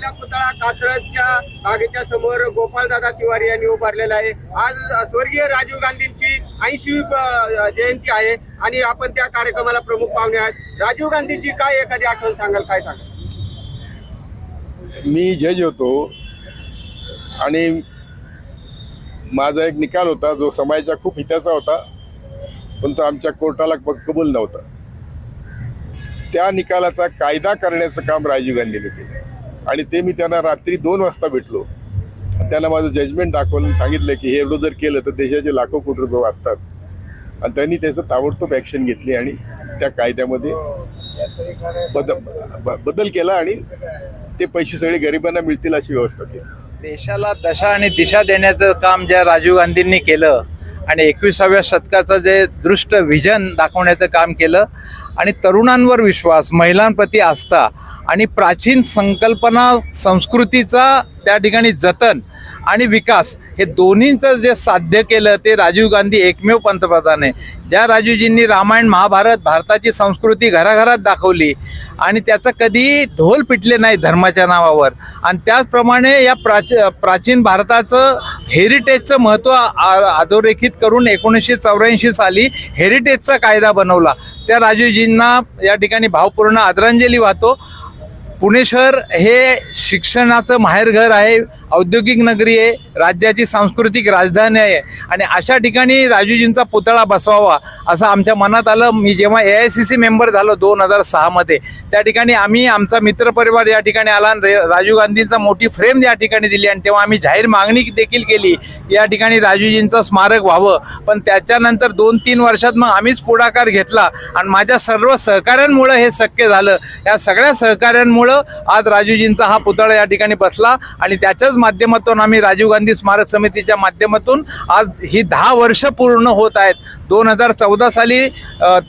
कात्रजच्या बागेच्या समोर गोपालदादा तिवारी यांनी उभारलेला आहे. आज स्वर्गीय राजीव गांधींची ऐंशी जयंती आहे आणि आपण त्या कार्यक्रमाला प्रमुख पाहुणे आहेत. राजीव गांधींची काय एखादी आठवण सांगाल काय सांगाल? मी जज होतो आणि माझा एक निकाल होता जो समाजाच्या खूप हिताचा होता पण तो आमच्या कोर्टाला कबूल नव्हता. त्या निकालाचा कायदा करण्याचं काम राजीव गांधीने केलं. आणि ते मी त्यांना रात्री दोन वाजता भेटलो. त्यांना माझं जजमेंट दाखवलं सांगितलं की हे एवढं जर केलं तर देशाचे लाखो कोटी रुपये वाचतात. आणि त्यांनी त्याचं ताबडतोब ॲक्शन घेतली आणि त्या कायद्यामध्ये बदल ब- बदल केला आणि ते पैसे सगळे गरिबांना मिळतील अशी व्यवस्था केली. देशाला दशा आणि दिशा देण्याचं काम ज्या राजीव गांधींनी केलं आणि एकविसाव्या शतकाचं जे दृष्ट विजन दाखवण्याचं काम केलं. आणि तरुणांवर विश्वास महिलांप्रती आस्था आणि प्राचीन संकल्पना संस्कृतीचा त्या ठिकाणी जतन आणि विकास हे दोन्हींचं जे साध्य केलं ते राजीव गांधी एकमेव पंतप्रधान आहे. ज्या राजूजींनी रामायण महाभारत भारताची संस्कृती घराघरात दाखवली आणि त्याचं कधी ढोल पिटले नाही धर्माच्या नावावर. आणि त्याचप्रमाणे या प्राच प्राचीन भारताचं हेरिटेजचं महत्त्व आ- अधोरेखित करून एकोणीसशे चौऱ्याऐंशी साली हेरिटेजचा कायदा बनवला. त्या राजूजींना या ठिकाणी भावपूर्ण आदरांजली वाहतो. पुणे शहर हे शिक्षणाचं माहेरघर आहे औद्योगिक नगरी आहे राज्याची सांस्कृतिक राजधानी आहे. आणि अशा ठिकाणी राजूजींचा पुतळा बसवावा असं आमच्या मनात आलं. मी जेव्हा A I C C member झालो दोन हजार सहामध्ये त्या ठिकाणी आम्ही आमचा मित्रपरिवार या ठिकाणी आला आणि रे- राजीव गांधींचा मोठी फ्रेम या ठिकाणी दिली आणि तेव्हा आम्ही जाहीर मागणी देखील केली या ठिकाणी राजूजींचं स्मारक व्हावं. पण त्याच्यानंतर दोन तीन वर्षात मग आम्हीच पुढाकार घेतला आणि माझ्या सर्व सहकाऱ्यांमुळं हे शक्य झालं. या सगळ्या सहकाऱ्यांमुळं आज राजूजींचा हा पुतळा या ठिकाणी बसला आणि त्याच्याच माध्यमातून आम्ही राजीव गांधी स्मारक समितीच्या माध्यमातून आज ही दहा वर्ष पूर्ण होत आहेत. दोन हजार चौदा साली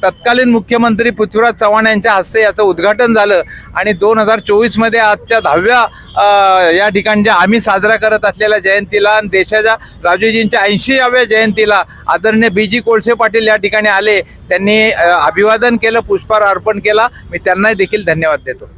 तत्कालीन मुख्यमंत्री पृथ्वीराज चव्हाण यांच्या हस्ते याचं उद्घाटन झालं. आणि दोन हजार चोवीसमध्ये आजच्या दहाव्या या ठिकाणच्या आम्ही साजरा करत असलेल्या जयंतीला आणि देशाच्या राजूजींच्या ऐंशीव्या जयंतीला आदरणीय बी जी कोळसे पाटील या ठिकाणी आले. त्यांनी अभिवादन केलं पुष्पहार अर्पण केला. मी त्यांनाही देखील धन्यवाद देतो.